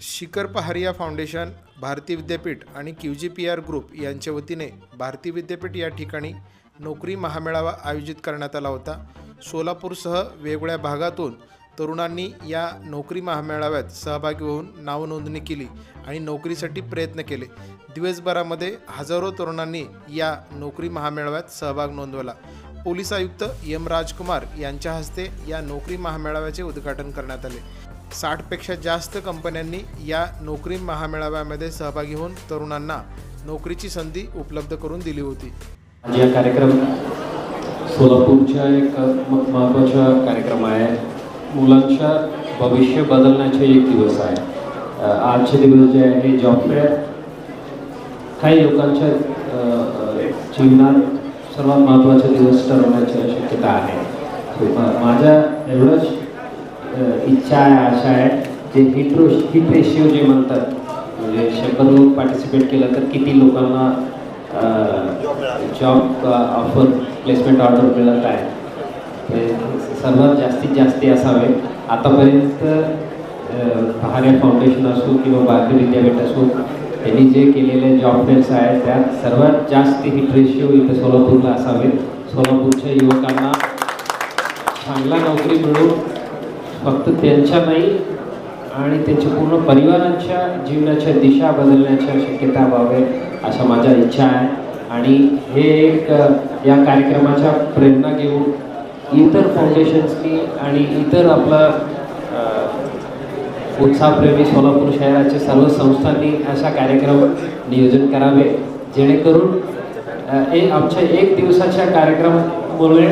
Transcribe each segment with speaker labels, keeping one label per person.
Speaker 1: शिखर पहारिया फाउंडेशन भारती विद्यापीठ आणि Q G P R group यांच्या वतीने भारती विद्यापीठ या ठिकाणी नोकरी महामेळावा आयोजित करण्यात आला होता. सोलापूरसह वेगवेगळ्या भागातून तरुणांनी या नोकरी महामेळाव्यात सहभागी होऊन नावनोंदणी केली आणि नोकरीसाठी प्रयत्न केले. दिवसभरामध्ये हजारो तरुणांनी या नोकरी महामेळाव्यात सहभाग नोंदवला. पोलीस आयुक्त एम राजकुमार यांच्या हस्ते या नोकरी महामेळाव्याचे उद्घाटन करण्यात आले. साठपेक्षा जास्त कंपन्यांनी या नोकरी महामेळाव्यामध्ये सहभागी होऊन तरुणांना नोकरीची संधी उपलब्ध करून दिली होती.
Speaker 2: आज या कार्यक्रम सोलापूरच्या एक महत्त्वाचा कार्यक्रम आहे. मुलांच्या भविष्य बदलण्याचे एक दिवस आहे. आजचे दिवस जे आहे हे जॉब फेअर. काही लोकांच्या जीवनात सर्वात महत्त्वाचे दिवस ठरवण्याची शक्यता आहे. माझ्या एवढंच इच्छा आहे आशा आहे. जे हिट रो हिट रेशिओ जे म्हणतात म्हणजे शंभर लोक पार्टिसिपेट केलं तर किती लोकांना जॉब ऑफर प्लेसमेंट ऑर्डर मिळत आहे. ते सर्वात जास्तीत जास्त असावे. आतापर्यंत अ, फाउंडेशन असो किंवा भारतीय विद्यापीठ असो त्यांनी जे केलेले जॉब फेअर्स आहेत त्यात सर्वात जास्त हिट रेशिओ इथे सोलापूरला असावेत सोलापूरच्या युवकांना चांगला नोकरी मिळून फक्त त्यांच्या नाही आणि त्यांच्या पूर्ण परिवाराच्या जीवनाच्या दिशा बदलण्याच्या शक्यता व्हावे अशा माझ्या इच्छा आहे. आणि हे एक या कार्यक्रमाच्या प्रेरणा घेऊन इतर फाउंडेशन्सनी आणि इतर आपला उत्साहप्रेमी सोलापूर शहराच्या सर्व संस्थांनी अशा कार्यक्रम नियोजन करावे जेणेकरून ए आमच्या एक दिवसाच्या कार्यक्रमामुळे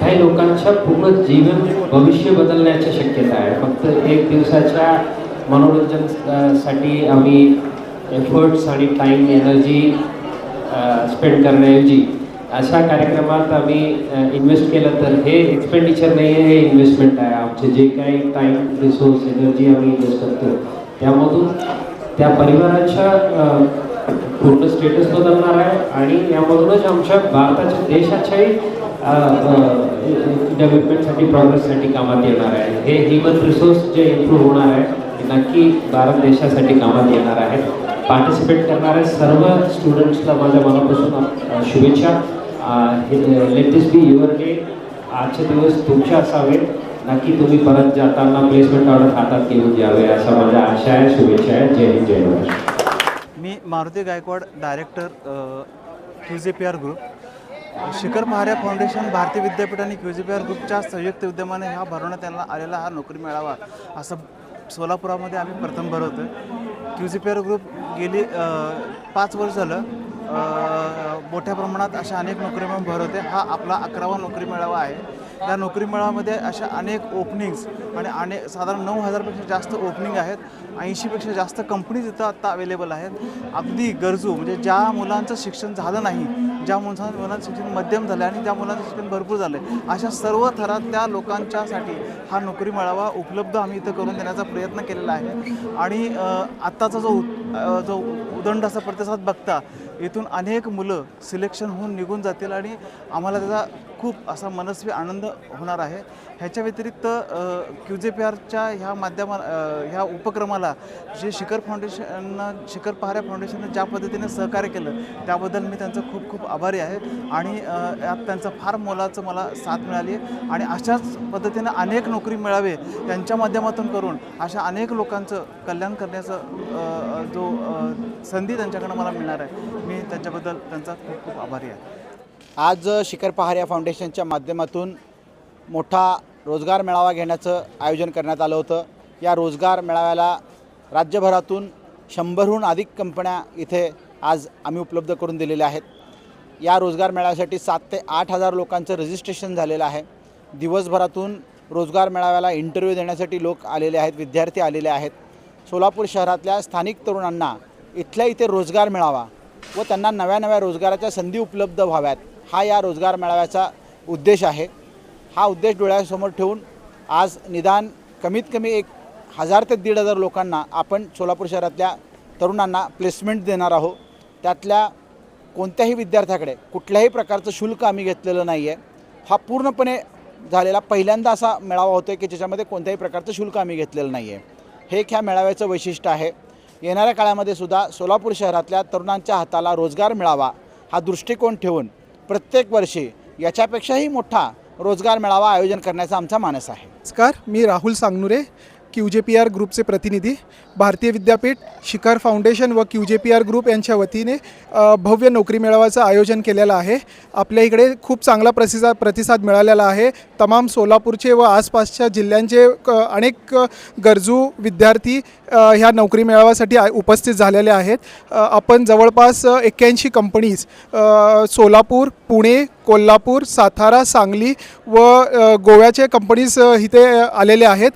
Speaker 2: काही लोकांच्या पूर्ण जीवन भविष्य बदलण्याची शक्यता आहे. फक्त एक दिवसाच्या मनोरंजनसाठी आम्ही एफर्ट्स आणि टाईम एनर्जी स्पेंड करण्याऐवजी अशा कार्यक्रमात आम्ही इन्व्हेस्ट केलं तर हे एक्सपेंडिचर नाही आहे हे इन्व्हेस्टमेंट आहे. आमचे जे काही टाईम रिसोर्स एनर्जी आम्ही इन्व्हेस्ट करतो त्यामधून त्या परिवाराच्या पूर्ण स्टेटस बदलणार आहे आणि यामधूनच आमच्या भारताच्या देशाच्याही डेव्हलपमेंटसाठी प्रॉग्रेससाठी कामात येणार आहे. हे ह्युमन रिसोर्स जे इम्प्रूव्ह होणार आहे नक्की भारत देशासाठी कामात येणार आहे. पार्टिसिपेट करणाऱ्या सर्व स्टुडंट्सला माझ्या मनापासून शुभेच्छा. Let this be your day आजचे दिवस तुमचे असावे. नक्की तुम्ही परत जाताना प्लेसमेंट ऑर्डर हातात घेऊन यावे असा माझ्या आशा आहे शुभेच्छा आहे. जय हिंद जय Maharashtra.
Speaker 3: Maruti Gaikwad director Q J P R group Shikhar Maharya foundation भारतीय विद्यापीठ आणि क्यू जे पी आर ग्रुपच्या संयुक्त विद्यमाने हा भरवण्यात त्यांना आलेला हा नोकरी मिळावा. असं सोलापुरामध्ये आम्ही प्रथम भरवतो Q G P R group गेली पाच वर्ष झालं. मोठ्या प्रमाणात अशा अनेक नोकरी मेळावा भरवते हा आपला अकरावा नोकरी मेळावा आहे. या नोकरी मेळामध्ये अशा अनेक ओपनिंग्स आणि अनेक साधारण नऊ हजारपेक्षा जास्त ओपनिंग आहेत. ऐंशीपेक्षा जास्त कंपनीज इथं आत्ता अवेलेबल आहेत. अगदी गरजू म्हणजे ज्या मुलांचं शिक्षण झालं नाही ज्या मुलां मुलांचं शिक्षण मध्यम झालं आणि ज्या मुलांचं शिक्षण भरपूर झालं आहे अशा सर्व थरातल्या लोकांच्यासाठी हा नोकरी मेळावा उपलब्ध आम्ही इथं करून देण्याचा प्रयत्न केलेला आहे. आणि आत्ताचा जो उत- जो उदंड असा प्रतिसाद बघता इथून अनेक मुलं सिलेक्शन होऊन निघून जातील आणि आम्हाला त्याचा खूप असा मनस्वी आनंद होणार आहे. ह्याच्या व्यतिरिक्त क्यू जे पी आरच्या ह्या माध्यमा ह्या उपक्रमाला जे शिखर फाउंडेशन शिखर पहाऱ्या फाउंडेशननं ज्या पद्धतीने सहकार्य केलं त्याबद्दल मी त्यांचं खूप खूप आभारी आहे. आणि यात त्यांचं फार मोलाचं मला साथ मिळाली आहे. आणि अशाच पद्धतीनं अनेक नोकरी मिळावे त्यांच्या माध्यमातून करून अशा अनेक लोकांचं कल्याण करण्याचं जो संधी त्यांच्याकडनं मला मिळणार आहे. मी त्यांच्याबद्दल त्यांचा खूप खूप आभारी आहे.
Speaker 4: आज शिखर पहार या फाउंडेशनच्या माध्यमातून मोठा रोजगार मेळावा घेण्याचं आयोजन करण्यात आलं होतं. या रोजगार मेळाव्याला राज्यभरातून शंभरहून अधिक कंपन्या इथे आज आम्ही उपलब्ध करून दिलेल्या आहेत. या रोजगार मेळाव्यासाठी सात ते आठ हजार लोकांचं रजिस्ट्रेशन झालेलं आहे. दिवसभरातून रोजगार मेळाव्याला इंटरव्ह्यू देण्यासाठी लोक आलेले आहेत विद्यार्थी आलेले आहेत. सोलापूर शहरातल्या स्थानिक तरुणांना इथल्या इथे रोजगार मिळावा व त्यांना नव्या नव्या रोजगाराच्या संधी उपलब्ध व्हाव्यात. हा या रोजगार मेळाव्याचा उद्देश आहे. हा उद्देश डोळ्यासमोर ठेवून आज निदान कमीत कमी एक हजार ते दीड हजार लोकांना आपण सोलापूर शहरातल्या तरुणांना प्लेसमेंट देणार आहोत. त्यातल्या कोणत्याही विद्यार्थ्याकडे कुठल्याही प्रकारचं शुल्क आम्ही घेतलेलं नाही आहे हा पूर्णपणे झालेला पहिल्यांदा असा मेळावा होतो आहे की ज्याच्यामध्ये कोणत्याही प्रकारचं शुल्क आम्ही घेतलेलं नाही आहे हे एक ह्या मेळाव्याचं वैशिष्ट्य आहे. येणाऱ्या काळामध्ये सुद्धा सोलापूर शहरातल्या तरुणांच्या हाताला रोजगार मिळावा हा दृष्टिकोन ठेवून प्रत्येक वर्षी याच्यापेक्षाही मोठा रोजगार मेळावा आयोजन करण्याचा आमचा मानस आहे.
Speaker 5: नमस्कार मी Rahul Sangnure Q J P R ग्रुपचे प्रतिनिधी. भारतीय विद्यापीठ शिखर फाउंडेशन व Q J P R group यांच्या वतीने भव्य नोकरी मेळाव्याचं आयोजन केलेलं आहे. आपल्या इकडे खूप चांगला प्रतिसाद प्रतिसाद मिळालेला आहे. तमाम सोलापूरचे व आसपासच्या जिल्ह्यांचे क अनेक गरजू विद्यार्थी ह्या नोकरी मेळाव्यासाठी उपस्थित झालेले आहेत. आपण जवळपास एक्क्याऐंशी कंपनीज सोलापूर पुणे कोल्हापूर सातारा सांगली व गोव्याचे कंपनीज इथे आलेले आहेत.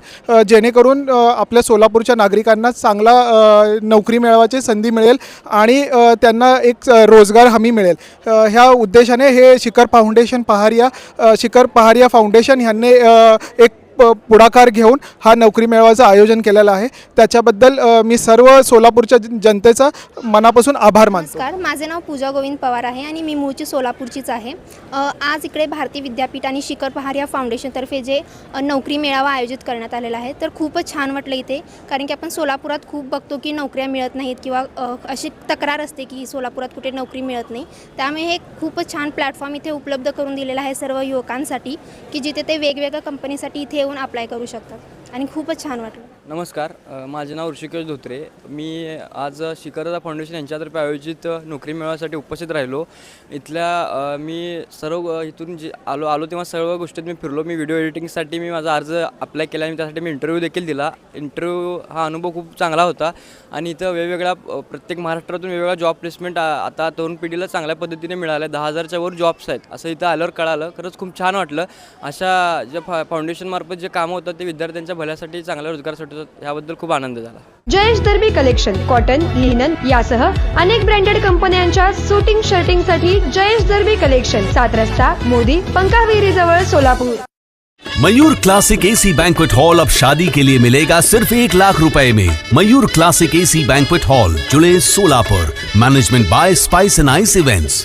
Speaker 5: जेणेकरून आपल्या सोलापूरच्या नागरिकांना त्यांना चांगला नोकरी मिळवायची संधी मिळेल आणि त्यांना एक रोजगार हमी मिळेल. ह्या उद्देशाने हे शिखर फाउंडेशन पहारिया शिखर पहारिया फाउंडेशन ह्यांनी एक प- पुढाकार घेऊन हा नोकरी मेळाव्याचं आयोजन केलेलं आहे. त्याच्याबद्दल मी सर्व सोलापूरच्या जन- जनतेचा मनापासून आभार मानतो.
Speaker 6: नमस्कार माझे नाव पूजा गोविंद पवार आहे आणि मी मूळची सोलापूरचीच आहे. आज इकडे भारतीय विद्यापीठ आणि शिखर पहार या फाउंडेशनतर्फे जे नोकरी मेळावा आयोजित करण्यात आलेला आहे. तर खूपच छान वाटलं इथे कारण की आपण सोलापुरात खूप बघतो की नोकऱ्या मिळत नाहीत किंवा अशी तक्रार असते की सोलापुरात कुठे नोकरी मिळत नाही. त्यामुळे हे खूपच छान प्लॅटफॉर्म इथे उपलब्ध करून दिलेला आहे सर्व युवकांसाठी की जिथे ते वेगवेगळ्या कंपनीसाठी इथे येऊन अप्लाय करू शकतात. आणि खूपच छान वाटलं.
Speaker 7: नमस्कार अ, माझे नाव ऋषिकेश धोत्रे. मी आज शिखरदा फाउंडेशन यांच्यातर्फे आयोजित नोकरी मेळाव्यासाठी उपस्थित राहिलो. इथल्या अ, मी सर्व अ, इथून जे आलो आलो तेव्हा सर्व गोष्टीत मी फिरलो. मी व्हिडिओ एडिटिंगसाठी मी माझा अर्ज अप्लाय केला आणि त्यासाठी मी इंटरव्ह्यू देखील दिला. इंटरव्ह्यू हा अनुभव खूप चांगला होता. आणि इथं वेगवेगळ्या अ, प्रत्येक महाराष्ट्रातून वेगवेगळ्या जॉब प्लेसमेंट आता तरुण पिढीला चांगल्या पद्धतीने मिळाल्या. दहा हजारच्या वर जॉब्स आहेत. असं इथं आल्यावर कळालं. खरंच खूप छान वाटलं. अशा ज्या फा फाउंडेशनमार्फत जे कामं होतात ते विद्यार्थ्यांच्या भल्यासाठी चांगल्या रोजगारासाठी होतात ह्याबद्दल खूप आनंद झाला.
Speaker 8: Jayesh Darbi collection cotton linen यासह अनेक ब्रँडेड कंपन्यांच्या सुटिंग शर्टिंगसाठी जयेश दर्बी कलेक्शन सात रस्ता मोदी पंकाविरी जवळ Solapur.
Speaker 9: Mayur classic AC banquet hall अब शादी के लिए मिलेगा सिर्फ एक लाख रुपए में। Mayur classic AC banquet hall जुड़े Solapur. Management by spice and ice events